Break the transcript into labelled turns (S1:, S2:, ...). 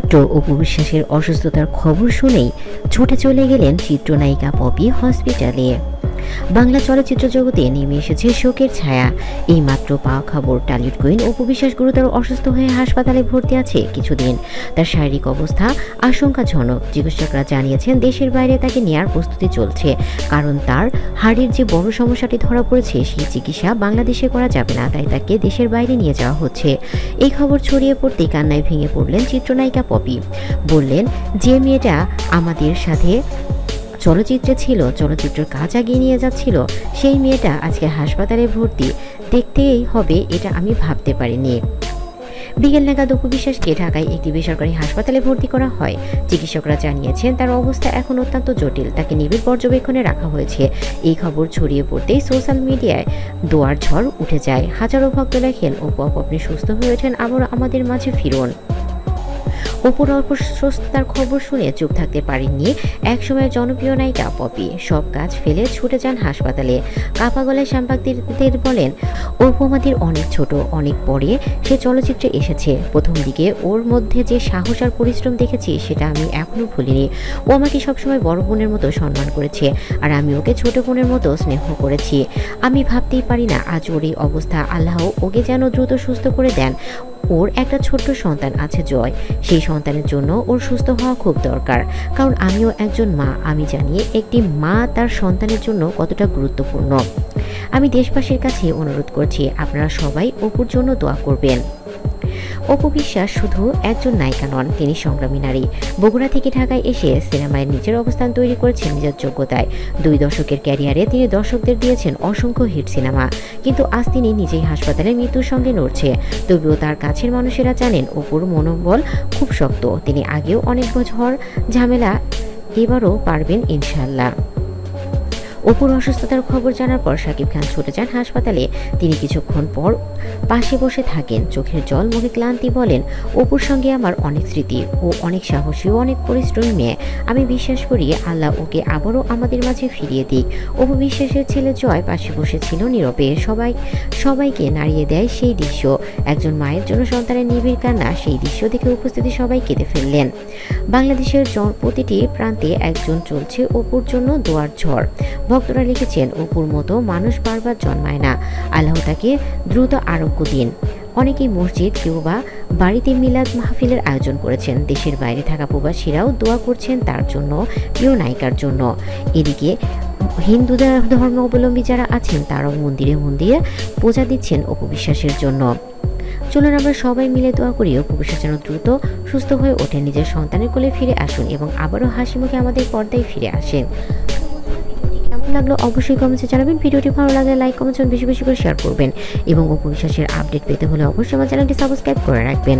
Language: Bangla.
S1: মাত্র অপু বিশ্বাসের অসুস্থতার খবর শুনেই ছুটে চলে গেলেন চিত্রনায়িকা পপি হসপিটালে। বাংলা চলচ্চিত্র জগতে নেমে এসেছে শোকের ছায়া। এই মাত্র পাওয়া খবর টালিউড কুইন অপু বিশ্বাস গুরুতর অসুস্থ হয়ে হাসপাতালে ভর্তি আছে কিছুদিন। তার শারীরিক অবস্থা আশঙ্কাজনক। চিকিৎসকরা জানিয়েছেন, দেশের বাইরে তাকে নেয়ার প্রস্তুতি চলছে। কারণ তার হাড়ের যে বড় সমস্যাটি ধরা পড়েছে, সেই চিকিৎসা বাংলাদেশে করা যাবে না, তাই তাকে দেশের বাইরে নিয়ে যাওয়া হচ্ছে। এই খবর ছড়িয়ে পড়তেই কান্নায় ভেঙে পড়লেন চিত্রনায়িকা পপি। বললেন, যে মেয়েটা আমাদের সাথে চলচ্চিত্রে ছিল, চলচ্চিত্রের কাজ এগিয়ে নিয়ে যাচ্ছিল, সেই মেয়েটা আজকে হাসপাতালে ভর্তি। দেখতেই হবে এটা আমি ভাবতে পারিনি। বিকেল নাগাদ অপু বিশ্বাসকে ঢাকায় একটি বেসরকারি হাসপাতালে ভর্তি করা হয়। চিকিৎসকরা জানিয়েছেন, তার অবস্থা এখন অত্যন্ত জটিল। তাকে নিবিড় পর্যবেক্ষণে রাখা হয়েছে। এই খবর ছড়িয়ে পড়তেই সোশ্যাল মিডিয়ায় দোয়ার ঝড় উঠে যায়। হাজারো ভক্ত লেখেন অপু আপু আপনি সুস্থ হয়ে ওঠেন আবার আমাদের মাঝে ফিরুন। অপুর অপসুস্থতার খবর শুনে চুপ থাকতে পারেননি একসময়ের জনপ্রিয় নায়িকা পপি। সব কাজ ফেলে ছুটে যান হাসপাতালে। কাপা গলায় সাংবাদিকদের বলেন অপু অনেক ছোট, অনেক পরে সে চলচ্চিত্রে এসেছে। প্রথম দিকে ওর মধ্যে যে সাহস আর পরিশ্রম দেখেছি, সেটা আমি এখনও ভুলিনি। ও আমাকে সবসময় বড় বোনের মতো সম্মান করেছে, আর আমি ওকে ছোট বোনের মতো স্নেহ করেছি। আমি ভাবতেই পারি না, আজ ওর এই অবস্থা। আল্লাহ ওকে যেন দ্রুত সুস্থ করে দেন। ওর একটা ছোট্ট সন্তান আছে জয়। সেই সন্তানের জন্য ওর সুস্থ হওয়া খুব দরকার। কারণ আমিও একজন মা, আমি জানি একটি মা তার সন্তানের জন্য কতটা গুরুত্বপূর্ণ। আমি দেশবাসীর কাছে অনুরোধ করছি, আপনারা সবাই অপুর জন্য দোয়া করবেন। অপু বিশ্বাস শুধু একজন নায়িকা নন, তিনি সংগ্রামী নারী। বগুড়া থেকে ঢাকায় এসে সিনেমায় নিজের অবস্থান তৈরি করেছেন নিজের যোগ্যতায়। দুই দশকের ক্যারিয়ারে তিনি দর্শকদের দিয়েছেন অসংখ্য হিট সিনেমা। কিন্তু আজ তিনি নিজেই হাসপাতালে মৃত্যুর সঙ্গে লড়ছে। তবুও তার কাছের মানুষেরা জানেন, অপুর মনোবল খুব শক্ত। তিনি আগেও অনেক বছর ঝামেলা এবারও পারবেন ইনশাল্লাহ অপুর অসুস্থতার খবর জানার পর সাকিব খান ছুটে যান হাসপাতালে। তিনি কিছুক্ষণ পর পাশে বসে থাকেন। চোখের জল মুখে ক্লান্তি বলেন, অপুর সঙ্গে আমার অনেক স্মৃতি ও অনেক সাহসী ও অনেক পরিশ্রমী মেয়ে। আমি বিশ্বাস করি আল্লাহ ওকে আবারও আমাদের মাঝে ফিরিয়ে দিক। অপু বিশ্বাসের ছেলে জয় পাশে বসেছিল নীরবে। সবাই, সবাইকে নাড়িয়ে দেয় সেই দৃশ্য। একজন মায়ের জন্য সন্তানের নিবিড় কান্না সেই দৃশ্য দেখে উপস্থিতি সবাই কেঁদে ফেললেন। বাংলাদেশের প্রতিটি প্রান্তে একজন চলছে অপুর জন্য দোয়ার ঝড়। ভক্তরা লিখেছেন, অপুর মতো মানুষ বারবার জন্মায় না। আল্লাহ তাকে দ্রুত আরোগ্য দিন। অনেকেই মসজিদ কেউ বা বাড়িতে মিলাদ মাহফিলের আয়োজন করেছেন। দেশের বাইরে থাকা প্রবাসীরাও দোয়া করছেন তার জন্য, প্রিয় নায়িকার জন্য। এদিকে হিন্দু ধর্ম অবলম্বী যারা আছেন, তারাও মন্দিরে মন্দিরে পূজা দিচ্ছেন অপবিশ্বাসের জন্য। চলুন আমরা সবাই মিলে দোয়া করি অপবিশ্বাস যেন দ্রুত সুস্থ হয়ে ওঠে নিজের সন্তানের কোলে ফিরে আসুন এবং আবারও হাসি মুখে আমাদের পর্দায় ফিরে আসেন। লাগল, অবশ্যই কমেন্টে জানাবেন। ভিডিওটি ভালো লাগলে লাইক কমেন্ট বেশি বেশি করে শেয়ার করবেন এবং অপবিশ্বাসের আপডেট পেতে হলে অবশ্যই আমার চ্যানেলটি সাবস্ক্রাইব করে রাখবেন।